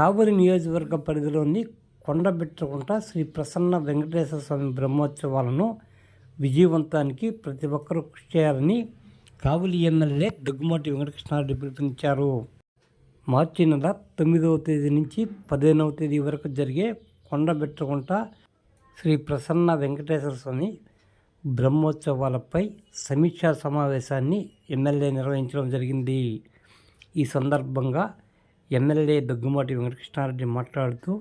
కావలి నియోజకవర్గ పరిధిలోని కొండబెట్టకుంట శ్రీ ప్రసన్న వెంకటేశ్వర స్వామి బ్రహ్మోత్సవాలను విజయవంతానికి ప్రతి ఒక్కరూ కృషి చేయాలని కావలి ఎమ్మెల్యే దగ్గుమాటి వెంకటకృష్ణారెడ్డి పిలుపునిచ్చారు. మార్చి నెల తొమ్మిదవ తేదీ నుంచి పదిహేనవ తేదీ వరకు జరిగే కొండబెట్టకుంట శ్రీ ప్రసన్న వెంకటేశ్వర స్వామి బ్రహ్మోత్సవాలపై సమీక్షా సమావేశాన్ని ఎమ్మెల్యే నిర్వహించడం జరిగింది. ఈ సందర్భంగా ఎమ్మెల్యే దగ్గుమాటి వెంకటకృష్ణారెడ్డి మాట్లాడుతూ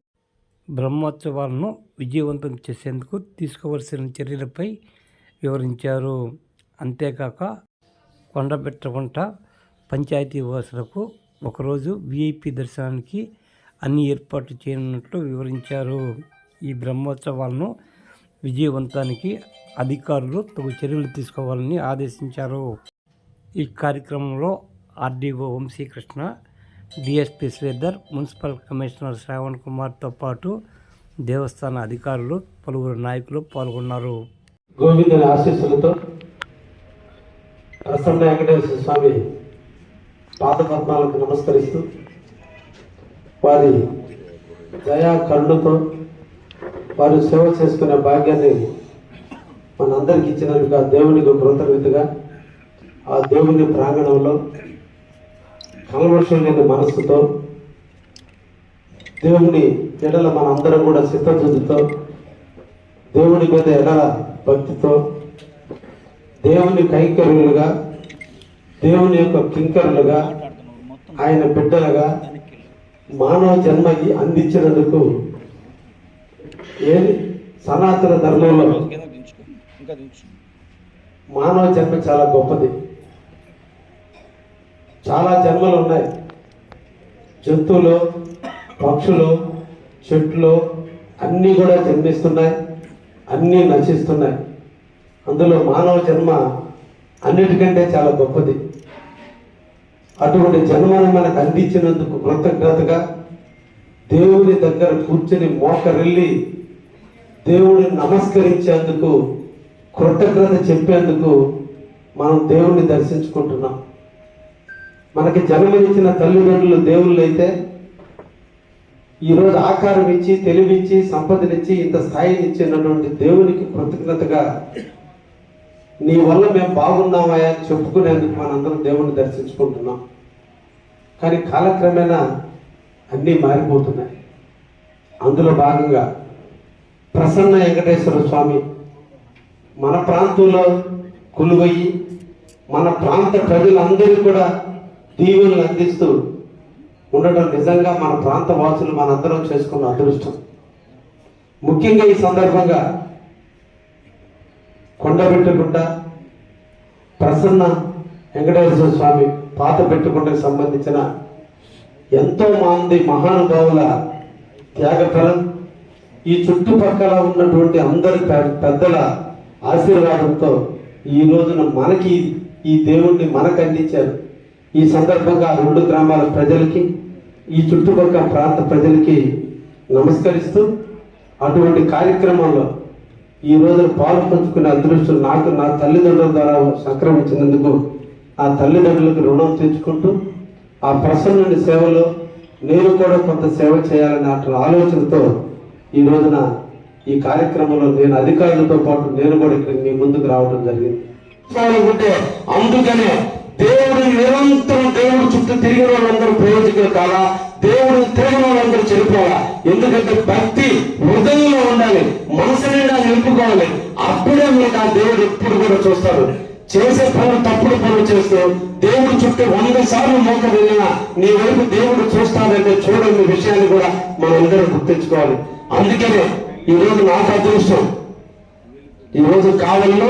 బ్రహ్మోత్సవాలను విజయవంతం చేసేందుకు తీసుకోవలసిన చర్యలపై వివరించారు. అంతేకాక కొండబెట్టకుంట పంచాయతీ వాసులకు ఒకరోజు విఐపి దర్శనానికి అన్ని ఏర్పాట్లు చేయనున్నట్లు వివరించారు. ఈ బ్రహ్మోత్సవాలను విజయవంతానికి అధికారులు తగు చర్యలు తీసుకోవాలని ఆదేశించారు. ఈ కార్యక్రమంలో RDO Vamsi Krishna DSP Sridhar municipal commissioner Sravan కుమార్తో పాటు దేవస్థాన అధికారులు పలువురు నాయకులు పాల్గొన్నారు. గోవిందుని ఆశీస్సులతో ప్రసన్న వెంకటేశ్వర స్వామి పాదపద్మాలకు నమస్కరిస్తూ వారి దయా కరుణతో వారు సేవ చేసుకునే భాగ్యాన్ని మనందరికి ఇచ్చినందుకు ఆ దేవునికి కృతజ్ఞతగా ఆ దేవుని ప్రాంగణంలో కలవృషం లేని మనస్సుతో దేవుని ఎడల మనందరం కూడా సిద్ధశుద్ధితో దేవుని మీద ఎడల భక్తితో దేవుని కైకర్యులుగా దేవుని యొక్క కింకరులుగా ఆయన బిడ్డలుగా మానవ జన్మకి అందించినందుకు ఏది సనాతన ధర్మంలో మానవ జన్మ చాలా గొప్పది. చాలా జన్మలు ఉన్నాయి. జంతువులు పక్షులు చెట్లు అన్నీ కూడా జన్మిస్తున్నాయి. అన్నీ నశిస్తున్నాయి. అందులో మానవ జన్మ అన్నిటికంటే చాలా గొప్పది. అటువంటి జన్మను మనకు అందించినందుకు కృతజ్ఞతగా దేవుని దగ్గర కూర్చొని మోకరిల్లి దేవుడిని నమస్కరించేందుకు కృతజ్ఞత చెప్పేందుకు మనం దేవుణ్ణి దర్శించుకుంటున్నాం. మనకి జన్మనిచ్చిన తల్లిదండ్రులు దేవుళ్ళు అయితే ఈరోజు ఆకారం ఇచ్చి తెలివిచ్చి సంపదనిచ్చి ఇంత స్థాయిని ఇచ్చినటువంటి దేవునికి కృతజ్ఞతగా నీ వల్ల మేము బాగున్నామా అని చెప్పుకునేందుకు మనందరం దేవుణ్ణి దర్శించుకుంటున్నాం. కానీ కాలక్రమేణా అన్నీ మారిపోతున్నాయి. అందులో భాగంగా ప్రసన్న వెంకటేశ్వర స్వామి మన ప్రాంతంలో కొలువయ్యి మన ప్రాంత ప్రజలందరూ కూడా దీవెనలు అందిస్తూ ఉండటం నిజంగా మన ప్రాంత వాసులు మనందరం చేసుకున్న అదృష్టం. ముఖ్యంగా ఈ సందర్భంగా కొండబెట్టుకుంట ప్రసన్న వెంకటేశ్వర స్వామి పాత పెట్టుకుంటకు సంబంధించిన ఎంతో మంది మహానుభావుల త్యాగఫలం ఈ చుట్టుపక్కల ఉన్నటువంటి అందరి పెద్దల ఆశీర్వాదంతో ఈ రోజున మనకి ఈ దేవుణ్ణి మనకు అందించారు. ఈ సందర్భంగా రెండు గ్రామాల ప్రజలకి ఈ చుట్టుపక్కల ప్రాంత ప్రజలకి నమస్కరిస్తూ అటువంటి కార్యక్రమంలో ఈ రోజున పాలు పంచుకునే అదృష్టం నాకు నా తల్లిదండ్రుల ద్వారా సంక్రమించినందుకు ఆ తల్లిదండ్రులకు రుణం తెచ్చుకుంటూ ఆ ప్రసన్నుని సేవలో నేను కూడా కొంత సేవ చేయాలనే అటు ఆలోచనతో ఈ రోజున ఈ కార్యక్రమంలో నేను అధికారులతో పాటు నేను కూడా ఇక్కడ మీ ముందుకు రావడం జరిగింది. ఉంటే అందుకనే దేవుడు నిరంతరం దేవుడు చుట్టూ తిరిగిన వాళ్ళందరూ ప్రయోజకులు కాదా? దేవుడు తిరిగిన వాళ్ళందరూ చెడిపోవాలా? ఎందుకంటే భక్తి హృదయంలో ఉండాలి మనసు నిండా నింపుకోవాలి అప్పుడే మీకు ఆ దేవుడు ఎప్పుడు కూడా చూస్తారు. చేసే పనులు తప్పుడు పనులు చేస్తూ దేవుడు చుట్టూ వంద సార్లు మోక వెళ్ళినా నీ వైపు దేవుడు చూస్తాడంటే చూడని విషయాన్ని కూడా మనం అందరం గుర్తించుకోవాలి. అందుకనే ఈ రోజు నాకు అదృష్టం. ఈ రోజు కావలిలో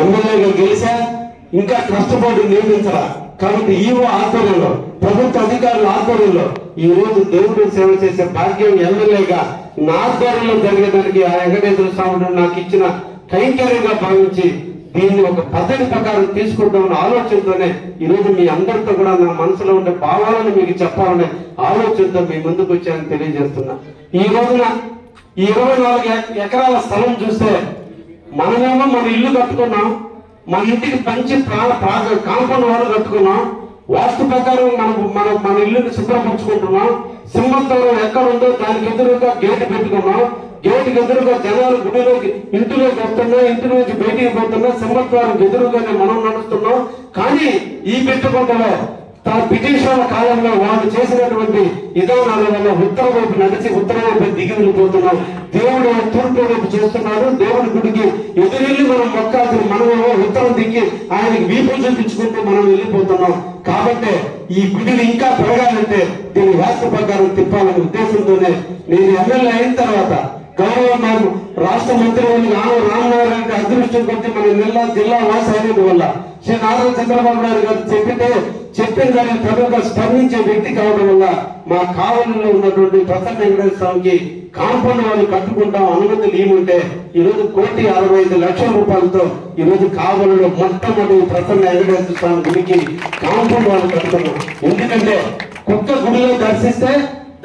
ఎమ్మెల్యేగా గెలిచా ఇంకా కష్టపడి నియమించరా? కాబట్టి ఈవో ఆధ్వర్యంలో ప్రభుత్వ అధికారుల ఆధ్వర్యంలో ఈ రోజు దేవుడు సేవ చేసే భాగ్యం ఎమ్మెల్యేగా నా ఆధ్వర్యంలో జరిగేదానికి ఆ వెంకటేశ్వర స్వామి నాకు ఇచ్చిన కైంకర్యంగా భావించి దీన్ని ఒక పద్ధతి ప్రకారం తీసుకుంటామన్న ఆలోచనతోనే ఈ రోజు మీ అందరితో కూడా నా మనసులో ఉండే భావాలను మీకు చెప్పాలనే ఆలోచనతో మీ ముందుకు వచ్చానని తెలియజేస్తున్నా. ఈ రోజున ఈ ఇరవై నాలుగు ఎకరాల స్థలం చూస్తే మనమేమో మన ఇల్లు కట్టుకున్నాం మన ఇంటికి మంచి ప్రా- కాంపౌండ్ వాళ్ళు కట్టుకున్నాం. వాస్తు ప్రకారం మనం మన మన ఇల్లుని శుభ్రపరచుకుంటున్నాం. సింహద్వారం ఎక్కడ ఉందో దానికి ఎదురుగా గేటు పెట్టుకున్నాం. గేటుకి ఎదురుగా జనాలు గుడిలోకి ఇంటిలోకి వస్తున్నా ఇంటి నుంచి బయటికి పోతున్నా సింహద్వారం ఎదురుగానే మనం నడుస్తున్నాం. కానీ ఈ పెట్టుకుంటలో తన బ్రిటిషర్ల కాలంలో వాళ్ళు చేసినటువంటి విధానాల వల్ల ఉత్తర వైపు నడిచి ఉత్తర వైపు దిగి వెళ్ళిపోతున్నాం. దేవుడు తూర్పు వైపు చేస్తున్నాడు. దేవుడి గుడికి ఎదురెళ్ళి మనం మొక్కాల్సిన మనమేమో ఉత్తరం దిగి ఆయనకి వీపు చూపించుకుంటూ మనం వెళ్ళిపోతున్నాం. కాబట్టి ఈ గుడిని ఇంకా పెరగాలంటే దీని వాస్తు ప్రకారం తిప్పాలనే ఉద్దేశంతోనే నేను ఎమ్మెల్యే అయిన తర్వాత గౌరవ నాకు రాష్ట్ర మంత్రి రామ రామనారాయణ గారి అదృష్టం కొద్ది మన జిల్లా జిల్లా వాస వల్ల శ్రీ నారా చంద్రబాబు నాయుడు గారు చెప్పితే చెప్పిన దాన్ని ప్రభుత్వం స్పందించే వ్యక్తి కావడం వల్ల మా కావలిలో ఉన్నటువంటి ప్రసన్న వెంకటేశ్వర స్వామికి కాంపౌండ్ వాళ్ళు కట్టుకుంటాం అనుమతులు ఏముంటే ఈ రోజు కోటి అరవై ఐదు లక్షల రూపాయలతో ఈ రోజు కావలిలో మొట్టమొదటి ప్రసన్న వెంకటేశ్వర స్వామి గుడికి కాంపౌండ్ వాళ్ళు కట్టుకున్నాం. ఎందుకంటే కుక్క గుడిలో దర్శిస్తే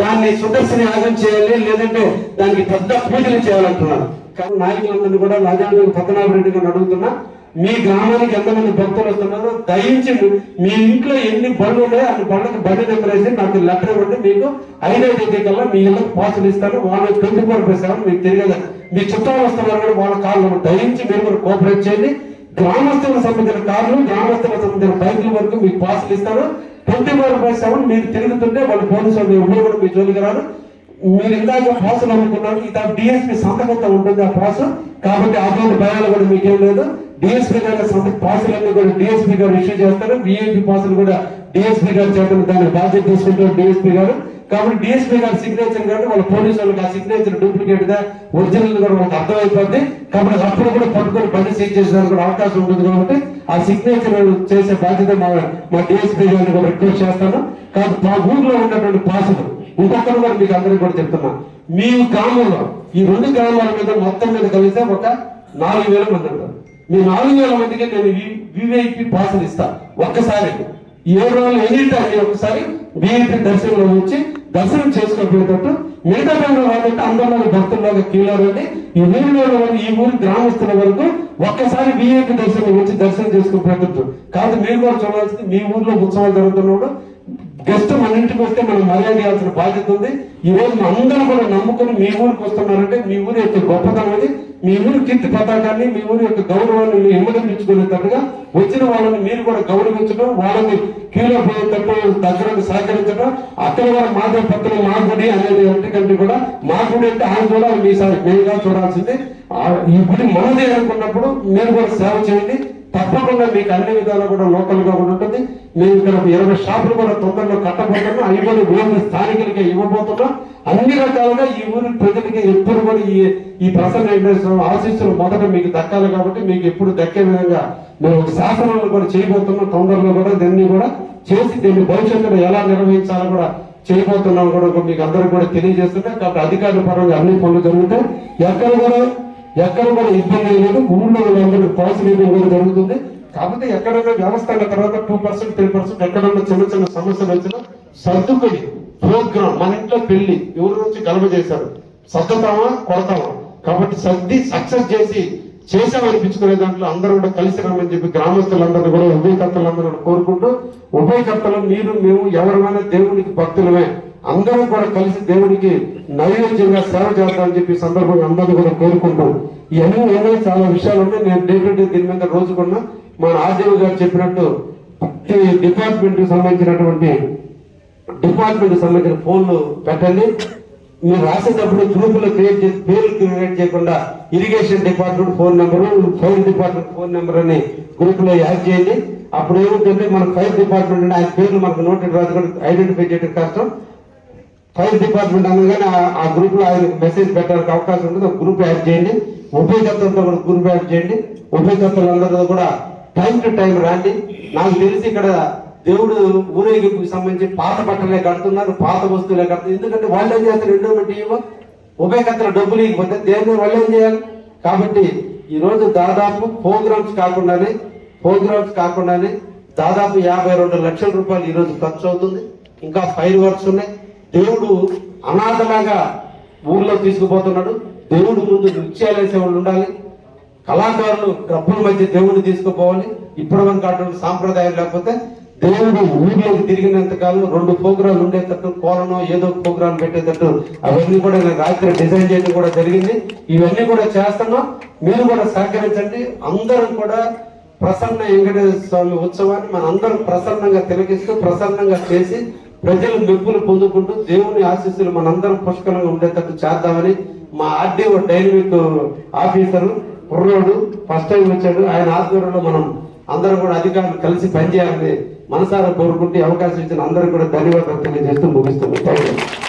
దాన్ని సుదర్శన యాగం చేయాలి లేదంటే దానికి పెద్ద పూజలు చేయాలంటున్నారు. కానీ నాయకులందరినీ కూడా రాజాంగ పద్మనాభ రెడ్డి గారిని అడుగుతున్నా మీ గ్రామానికి ఎంతమంది భక్తులు వస్తున్నారో దయించి మీ- మీ ఇంట్లో ఎన్ని బండ్లు ఉన్నాయో అన్ని బండ్లకు బండి నెంబర్ వేసి నాకు లెటర్ ఇవ్వండి. మీకు ఐదో తేదీ కల్లా మీ ఇళ్ళకి పాసులు ఇస్తాను. వాళ్ళు ట్వంటీ ఫోర్ బై సెవెన్ మీకు తెలియదు. మీ చుట్టాలు వస్తున్నారు కూడా వాళ్ళ కాళ్ళు దయించి మీరు కూడా కోఆపరేట్ చేయండి. గ్రామస్తులకు సంబంధించిన కార్లు గ్రామస్తులకు సంబంధించిన బైకుల వరకు మీకు పాసులు ఇస్తారు ట్వంటీ ఫోర్ బై సెవెన్ మీరు తిరుగుతుంటే వాళ్ళు పోలీసు వాళ్ళు ఎవరు కూడా మీ జోలికి రారు. మీరు ఇందాక పాసులు అమ్ముకున్నారు. ఇది డిఎస్పీ సంతకంతో ఉంటుంది ఆ పాసు కాబట్టి అటువంటి భయాలు కూడా మీకేం లేదు. డిఎస్పీ గారు పాసులన్నీ కూడా డిఎస్పీ గారు ఇష్యూ చేస్తారు. విఐపి పాసులు కూడా డిఎస్పీ గారు చేతులు దాన్ని బాధ్యత తీసుకుంటారు డిఎస్పీ గారు. కాబట్టి డిఎస్పీ గారి సిగ్నేచర్ కాబట్టి వాళ్ళ పోలీసు వాళ్ళకి ఆ సిగ్నేచర్ డూప్లికేట్గా ఒరిజినల్ కూడా వాళ్ళకి అర్థమైపోద్ది. కాబట్టి అప్పుడు కూడా పట్టుకొని బండి సీజ్ చేసేదానికి కూడా అవకాశం ఉంటుంది కాబట్టి ఆ సిగ్నేచర్ చేసే బాధ్యత మా మా డిఎస్పీ గారిని కూడా రిక్వెస్ట్ చేస్తాను. కాబట్టి మా ఊర్లో ఉన్నటువంటి పాసులు ఇంకొకరు కూడా మీకు అందరికీ కూడా చెప్తున్నా. మీ గ్రామంలో ఈ రెండు గ్రామాల మీద మొత్తం మీద కలిస్తే ఒక నాలుగు వేల మంది ఉంటారు. మీ నాలుగు వేల మందికి నేను వివిఐపి పాసులు ఇస్తాను ఒక్కసారి. ఏడు రోజులు ఎన్ని టైం ఒకసారి విఐపి దర్శనంలో వచ్చి దర్శనం చేసుకోకపోయేటట్టు మిగతా టైంలో వాళ్ళంటే అందరిలో భక్తుల్లోకి కీలారండి ఈ ఊరిలో ఉన్న ఈ ఊరి గ్రామస్తుల వరకు ఒక్కసారి విఐపి దర్శనం వచ్చి దర్శనం చేసుకోకపోయేటట్టు కాదు మీరు కూడా చూడాల్సింది మీ ఊర్లో ఉత్సవాలు జరుగుతున్నప్పుడు గెస్ట్ మన ఇంటికి వస్తే మనం మర్యాద ఇవ్వాల్సిన బాధ్యత ఉంది. ఈ రోజు అందరూ కూడా నమ్ముకుని మీ ఊరికి వస్తున్నారంటే మీ ఊరి యొక్క గొప్పతనం అది మీ ఊరి కీర్తి పతాకాన్ని మీ ఊరి యొక్క గౌరవాన్ని మీరు ఇమ్మడించుకునేటట్టుగా వచ్చిన వాళ్ళని మీరు కూడా గౌరవించడం వాళ్ళని కీలో పోయేటట్టు దగ్గరకు సహకరించడం అక్కడ కూడా మాదే పత్రం మా గుడి అనేది ఎందుకంటే కూడా మా గుడి అంటే ఆయన కూడా మీ మెయిన్గా చూడాల్సింది. ఆ, ఈ గుడి మనదే అనుకున్నప్పుడు మీరు కూడా సేవ చేయండి. తప్పకుండా మీకు అన్ని విధాలు కూడా లోకల్గా కూడా ఉంటుంది. మేము ఇక్కడ ఒక ఇరవై షాపులు కూడా తొందరలో కట్టబోతున్నాం. అవి కూడా ఊరి స్థానికులకి ఇవ్వబోతున్నాం. అన్ని రకాలుగా ఈ ఊరి ప్రజలకి ఎప్పుడు కూడా ఈ ఈ ప్రసన్న వెంకటేశ్వర ఆశీస్సులు మొదట మీకు దక్కాలి కాబట్టి మీకు ఎప్పుడు దక్కే విధంగా మేము ఒక శాసనాలు కూడా చేయబోతున్నాం. తొందరలో కూడా దీన్ని కూడా చేసి దీన్ని భవిష్యత్తులో ఎలా నిర్వహించాలో కూడా చేయబోతున్నాం కూడా మీకు అందరూ కూడా తెలియజేస్తుంటే. కాబట్టి అధికారుల పరంగా అన్ని పనులు జరుగుతాయి. ఎక్కడ కూడా ఎక్కడ కూడా ఇబ్బంది లేదు ఊళ్ళో వాళ్ళందరూ పాజిటివ్ కూడా జరుగుతుంది. కాకపోతే ఎక్కడైనా వ్యవస్థల తర్వాత టూ పర్సెంట్ త్రీ పర్సెంట్ ఎక్కడైనా చిన్న చిన్న సమస్యలు వచ్చినా సర్దుకొని ప్రోగ్రామ్ మన ఇంట్లో పెళ్ళి ఎవరి నుంచి గలవ చేశారు? సర్దుతామా కొడతామా? కాబట్టి సర్ది సక్సెస్ చేసి చేసామనిపించుకునే దాంట్లో అందరూ కూడా కలిసి రమ్మని చెప్పి గ్రామస్తులందరూ కూడా ఉభయకర్తలందరూ కోరుకుంటూ ఉభయకర్తలు మీరు మేము ఎవరైనా దేవునికి భక్తులమే. అందరం కూడా కలిసి దేవుడికి నైవేద్యంగా సేవ చేస్తామని చెప్పి సందర్భంగా అందరూ కూడా కోరుకుంటాం ఇవన్నీ ఉన్నాయి చాలా విషయాలు ఉన్నాయి. నేను డే టు డే దీని మీద రోజుకున్నా. మన ఆర్జీవి గారు చెప్పినట్టు ప్రతి డిపార్ట్మెంట్ సంబంధించినటువంటి డిపార్ట్మెంట్ సంబంధించిన ఫోన్లు పెట్టండి. మీరు రాసేటప్పుడు గ్రూపులో క్రియేట్ చేసి పేర్లు క్రియేట్ చేయకుండా irrigation department phone number fire department phone number అని గ్రూప్లో యాడ్ చేయండి. అప్పుడు ఏముంటుంది మన ఫైర్ డిపార్ట్మెంట్ అంటే ఆయన పేర్లు మనకు నోటెడ్ రాదు ఐడెంటిఫై చేయడం కష్టం. ఫైర్ డిపార్ట్మెంట్ అనగానే ఆ- గ్రూప్లో ఆయన మెసేజ్ పెట్టడానికి అవకాశం ఉంటుంది. ఒక గ్రూప్ యాడ్ చేయండి. ఉభయకర్తలతో కూడా గ్రూప్ యాడ్ చేయండి. ఉభయకర్తలందరితో కూడా టైం టు టైం రాండి నాకు తెలిసి ఇక్కడ దేవుడు ఊరేగింపుకి సంబంధించి పాత బట్టలే కడుతున్నారు పాత వస్తువులే కడుతున్నారు. ఎందుకంటే వాళ్ళు ఏం చేస్తారు? ఎండోమెంట్ ఇవ్వ. ఉభయకర్తల డబ్బులు ఇవ్వకపోతే దేవుని వాళ్ళు ఏం చేయాలి? కాబట్టి ఈ రోజు దాదాపు ప్రోగ్రామ్స్ కాకుండానే ప్రోగ్రామ్స్ కాకుండానే దాదాపు యాభై రెండు లక్షల రూపాయలు ఈ రోజు ఖర్చు అవుతుంది. ఇంకా ఫైర్ వర్క్స్ ఉన్నాయి. దేవుడు అనాథలాగా ఊర్లో తీసుకుపోతున్నాడు. దేవుడు ముందు నృత్యాలు వేసే వాళ్ళు ఉండాలి. కళాకారులు డబ్బుల మధ్య దేవుడిని తీసుకుపోవాలి. ఇప్పటి వరకు అటువంటి సాంప్రదాయం లేకపోతే దేవుడు ఊర్లోకి తిరిగినంత కాలం రెండు ప్రోగ్రాంలు ఉండేటట్టు కోలనో ఏదో ప్రోగ్రాం పెట్టేటట్టు అవన్నీ కూడా నేను రాత్రి డిజైన్ చేయడం కూడా జరిగింది. ఇవన్నీ కూడా చేస్తున్నాం. మీరు కూడా సహకరించండి. అందరం కూడా ప్రసన్న వెంకటేశ్వర స్వామి ఉత్సవాన్ని మనందరం ప్రసన్నంగా తిలకిస్తూ ప్రసన్నంగా చేసి ప్రజలు మెప్పులు పొందుకుంటూ దేవుని ఆశీస్సులు మనందరం పుష్కలంగా ఉండేటట్టు చేద్దామని మా ఆర్డీఓ డైనమిక్ ఆఫీసరు కుర్రోడు ఫస్ట్ టైం వచ్చాడు. ఆయన ఆధ్వర్యంలో మనం అందరం కూడా అధికారులు కలిసి పనిచేయాలని మనసారా కోరుకుంటే అవకాశం ఇచ్చిన అందరూ కూడా ధన్యవాదాలు తెలియజేస్తూ ముగిస్తున్నాం. Thank you